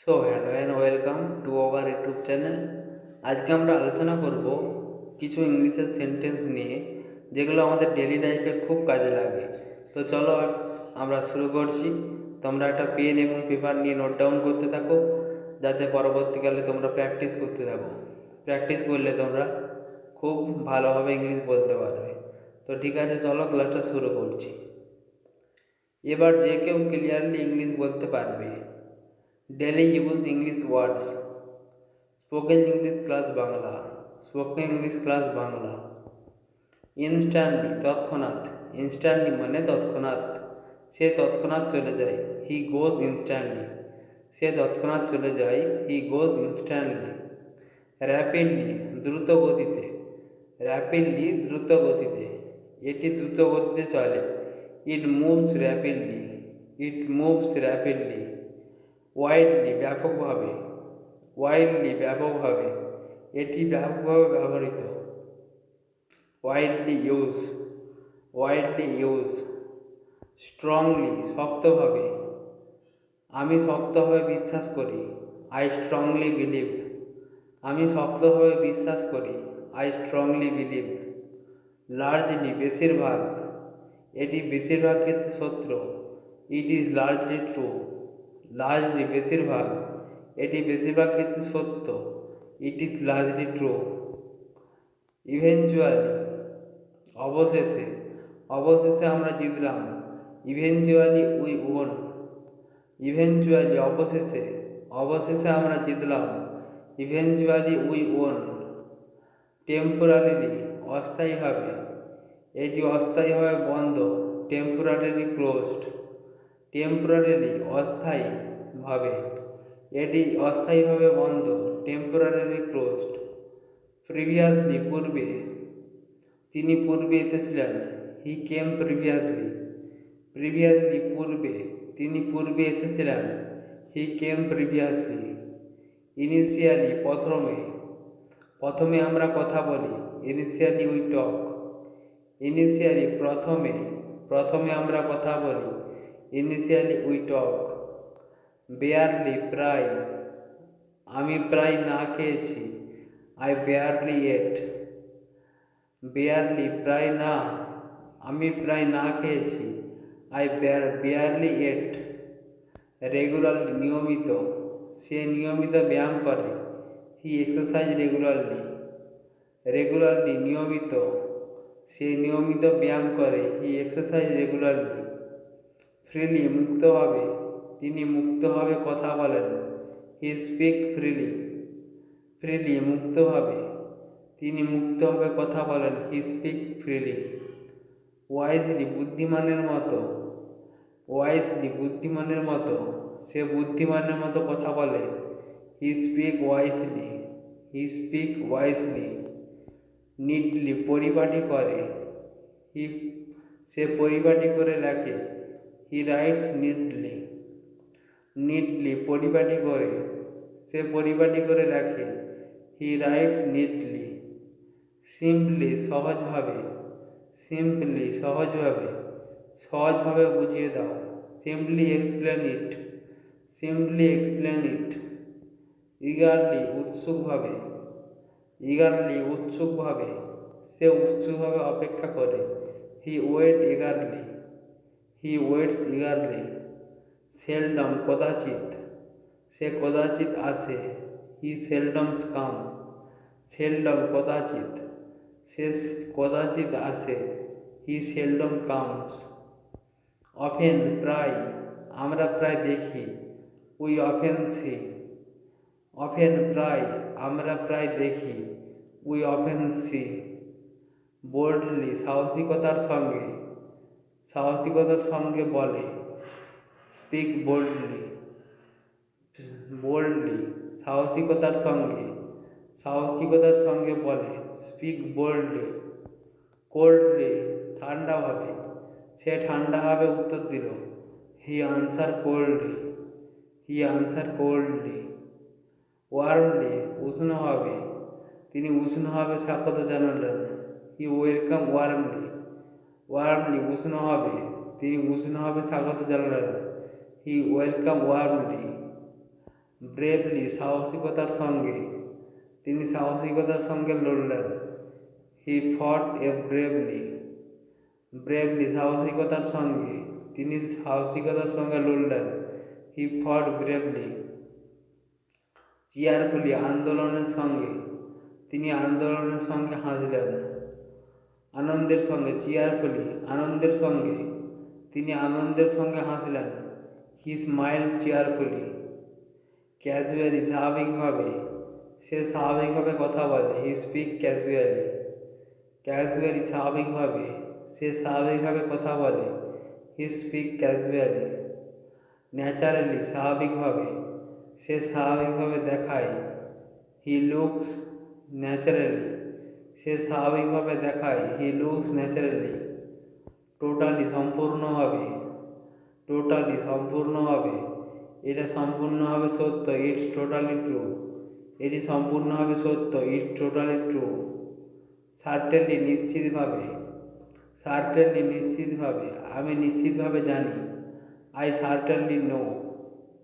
So hello and welcome to our YouTube channel আজকে আমরা আলোচনা করব কিছু ইংলিশের সেন্টেন্স নিয়ে, যেগুলো আমাদের ডেলি লাইফে খুব কাজে লাগে। তো চলো আমরা শুরু করছি। তোমরা একটা পেন এবং পেপার নিয়ে নোট ডাউন করতে থাকো, যাতে পরবর্তীকালে তোমরা প্র্যাকটিস করতে থাকো। প্র্যাকটিস করলে তোমরা খুব ভালোভাবে ইংলিশ বলতে পারবে। তো ঠিক আছে, চলো ক্লাসটা শুরু করছি। এবার যে কেউ ক্লিয়ারলি ইংলিশ বলতে পারবে daily use English words spoken English class Bangla spoken English class Bangla instantly তৎক্ষণাৎ ইনস্ট্যান্টলি মানে তৎক্ষণাৎ। সে তৎক্ষণাৎ চলে যায় হি গোজ ইনস্ট্যান্টলি সে তৎক্ষণাৎ চলে যায় হি গোজ ইনস্ট্যান্টলি র্যাপিডলি দ্রুত গতিতে। র্যাপিডলি দ্রুত গতিতে। এটি দ্রুত গতিতে চলে। It moves rapidly it moves rapidly widely ব্যাপকভাবে ওয়াইডলি ব্যাপকভাবে, এটি ব্যাপকভাবে ব্যবহৃত। Widely use widely use strongly, শক্তভাবে। আমি শক্তভাবে বিশ্বাস করি, আই স্ট্রংলি বিলিভ। আমি শক্তভাবে বিশ্বাস করি, আই স্ট্রংলি বিলিভ। লার্জলি বেশিরভাগ, এটি বেশিরভাগ ক্ষেত্রে সত্য, it is largely true. Largely বেশিরভাগ। এটি বেশিরভাগ ক্ষেত্রে সত্য। It is largely true eventually অবশেষে অবশেষে আমরা জিতলাম। ইভেনচুয়ালি উই ওন ইভেনচুয়ালি অবশেষে অবশেষে আমরা জিতলাম। ইভেনচুয়ালি উই ওন টেম্পোরারিলি অস্থায়ীভাবে। এটি অস্থায়ীভাবে বন্ধ টেম্পোরারিলি ক্লোজড টেম্পোরারিলি অস্থায়ীভাবে এটি অস্থায়ীভাবে বন্ধ টেম্পোরারিলি ক্লোজড প্রিভিয়াসলি পূর্বে তিনি পূর্বে এসেছিলেন। হি কেম প্রিভিয়াসলি প্রিভিয়াসলি পূর্বে তিনি পূর্বে এসেছিলেন। হি কেম প্রিভিয়াসলি ইনিশিয়ালি প্রথমে। প্রথমে আমরা কথা বলি ইনিশিয়ালি উই টক ইনিশিয়ালি প্রথমে। প্রথমে আমরা কথা বলি ইনিশিয়ালি উই টক বেয়ারলি প্রায় আমি প্রায় না খেয়েছি আই বেয়ারলি এট বেয়ারলি প্রায় না, আমি প্রায় না খেয়েছি I bare barely ate regularly নিয়মিত, সে নিয়মিত ব্যায়াম করে হি এক্সারসাইজ রেগুলারলি রেগুলারলি নিয়মিত, সে নিয়মিত ব্যায়াম করে হি এক্সারসাইজ রেগুলারলি ফ্রিলি, মুক্তভাবে। তিনি মুক্তভাবে কথা বলেন। He speak freely. ফ্রিলি, মুক্তভাবে। তিনি মুক্তভাবে কথা বলেন। He speak freely. ওয়াইজলি, বুদ্ধিমানের মতো। ওয়াইজলি, বুদ্ধিমানের মতো। সে বুদ্ধিমানের মতো কথা বলে। He speak wisely. He speak wisely. Neatly, পরিপাটি করে। হি, সে পরিপাটি করে লেখে হি রাইটস নিটলি নিটলি পরিপাটি করে। সে পরিপাটি করে লেখে হি রাইটস নিটলি সিম্পলি সহজভাবে। সিম্পলি সহজভাবে। সহজভাবে বুঝিয়ে দাও। Simply explain it simply explain it eagerly উৎসুকভাবে। Eagerly উৎসুকভাবে। সে উৎসুকভাবে অপেক্ষা করে। He wait eagerly he waits eagerly seldom কদাচিৎ সে কদাচিৎ আসে হি সেলডমস কাম সেলডম কদাচিৎ সে কদাচিৎ আসে হি সেলডম কামস অফেন প্রায় আমরা প্রায় দেখি উই অফেন সি অফেন প্রায় আমরা প্রায় দেখি উই অফেন সি বোল্ডলি সাহসিকতার সঙ্গে সাহসিকতার সঙ্গে বলে। স্পিক বোল্ডলি বোল্ডলি সাহসিকতার সঙ্গে সাহসিকতার সঙ্গে বলে। স্পিক বোল্ডলি কোল্ডলি ঠান্ডাভাবে সে ঠান্ডা ঠান্ডাভাবে উত্তর দিল he answer coldly he answer coldly warmly উষ্ণভাবে তিনি উষ্ণভাবে স্বাগত জানালেন। হি ওয়েলকাম ওয়ার্মলি ওয়ার্মলি উষ্ণভাবে তিনি উষ্ণভাবে স্বাগত জানালেন। হি ওয়েলকাম ওয়ার্মলি ব্রেভলি, সাহসিকতার সঙ্গে। তিনি সাহসিকতার সঙ্গে লড়লেন। হি ফট এ ব্রেভলি। ব্রেভলি, সাহসিকতার সঙ্গে। তিনি সাহসিকতার সঙ্গে লড়লেন। হি ফট ব্রেভলি। চিয়ারফুলি, আন্দোলনের সঙ্গে। তিনি আন্দোলনের সঙ্গে হাসলেন আনন্দের সঙ্গে চিয়ারফুলি আনন্দের সঙ্গে। তিনি আনন্দের সঙ্গে হাসলেন। হি স্মাইল চেয়ারফুলি ক্যাজুয়ালি স্বাভাবিকভাবে। সে স্বাভাবিকভাবে কথা বলে। হি স্পিক ক্যাজুয়ালি ক্যাজুয়ালি স্বাভাবিকভাবে। সে স্বাভাবিকভাবে কথা বলে। হি স্পিক ক্যাজুয়ালি ন্যাচারালি স্বাভাবিকভাবে। সে স্বাভাবিকভাবে দেখায়। হি লুকস ন্যাচারালি সে স্বাভাবিকভাবে দেখায় হি লুকস ন্যাচারালি। টোটালি সম্পূর্ণভাবে টোটালি সম্পূর্ণভাবে, এটা সম্পূর্ণভাবে সত্য, ইটস টোটালি ট্রু। এটি সম্পূর্ণভাবে সত্য, ইটস টোটালি ট্রু। সার্টেনলি নিশ্চিতভাবে সার্টেনলি নিশ্চিতভাবে, আমি নিশ্চিতভাবে জানি, I certainly know,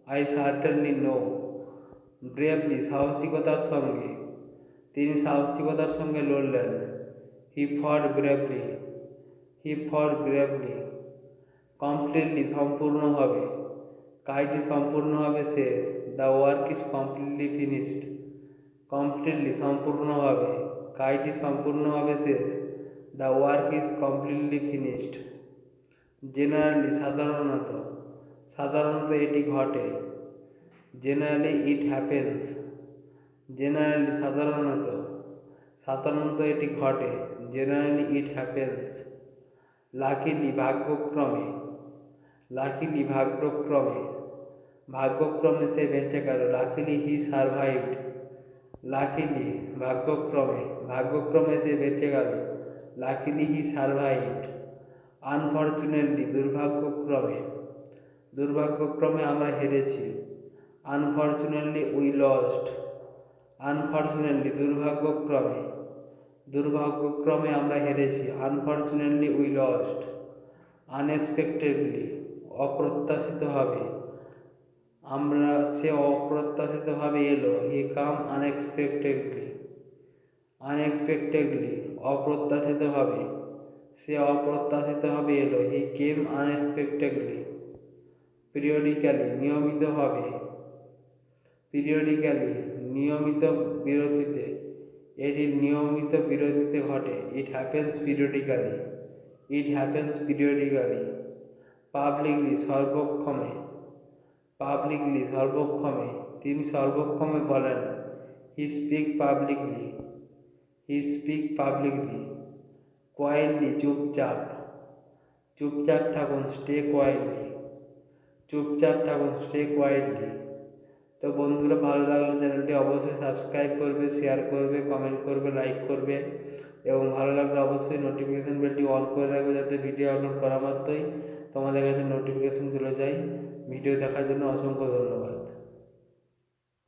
I certainly know. Bravely সাহসিকতার সঙ্গে তিনি সাহসিকতার সঙ্গে লড়লেন। হি ফট ব্রেভলি হি ফট ব্রেভলি কমপ্লিটলি সম্পূর্ণভাবে কাজটি সম্পূর্ণভাবে শেষ the work is completely finished completely সম্পূর্ণভাবে কাজটি সম্পূর্ণভাবে শেষ the work is completely finished generally সাধারণত। সাধারণত এটি ঘটে। জেনারেলি ইট হ্যাপেন্স জেনারেলি সাধারণত সাধারণত এটি ঘটে। জেনারেলি ইট হ্যাপেন্স লাকিলি ভাগ্যক্রমে লাকিলি ভাগ্যক্রমে। ভাগ্যক্রমে সে বেঁচে গেল। লাকিলি হি সারভাইভড লাকিলি ভাগ্যক্রমে ভাগ্যক্রমে সে বেঁচে গেল। লাকিলি হি সারভাইভড আনফর্চুনেটলি দুর্ভাগ্যক্রমে দুর্ভাগ্যক্রমে আমরা হেরেছি। আনফর্চুনেটলি উই লস্ট আনফর্চুনেটলি দুর্ভাগ্যক্রমে দুর্ভাগ্যক্রমে আমরা হেরেছি। আনফর্চুনেটলি উই লস্ট আনএক্সপেক্টেডলি অপ্রত্যাশিতভাবে, আমরা সে অপ্রত্যাশিতভাবে এলো। হি কাম আনএক্সপেক্টেডলি আনএক্সপেক্টেডলি অপ্রত্যাশিতভাবে, সে অপ্রত্যাশিতভাবে এলো। হি কেম আনএক্সপেক্টেডলি পিরিয়ডিক্যালি নিয়মিতভাবে পিরিয়ডিক্যালি নিয়মিত বিরতিতে, এটি নিয়মিত বিরতিতে ঘটে। It happens periodically it happens periodically publicly সর্বক্ষমে। Publicly সর্বক্ষমে। তিনি সর্বক্ষমে বলেন he speak publicly he speak publicly quietly চুপচাপ। চুপচাপ থাকুন স্টে কোয়াইটলি চুপচাপ থাকুন স্টে কোয়াইটলি তো বন্ধুরা, ভালো চ্যানেলটি অবশ্যই সাবস্ক্রাইব করবে শেয়ার করবে কমেন্ট করবে লাইক করবে এবং ভালো লাগলে অবশ্যই নোটিফিকেশান বেলটি অন করে রাখবে যাতে ভিডিও আপলোড করা মাত্রই তোমাদের কাছে নোটিফিকেশান চলে যায়। ভিডিও দেখার জন্য অসংখ্য ধন্যবাদ।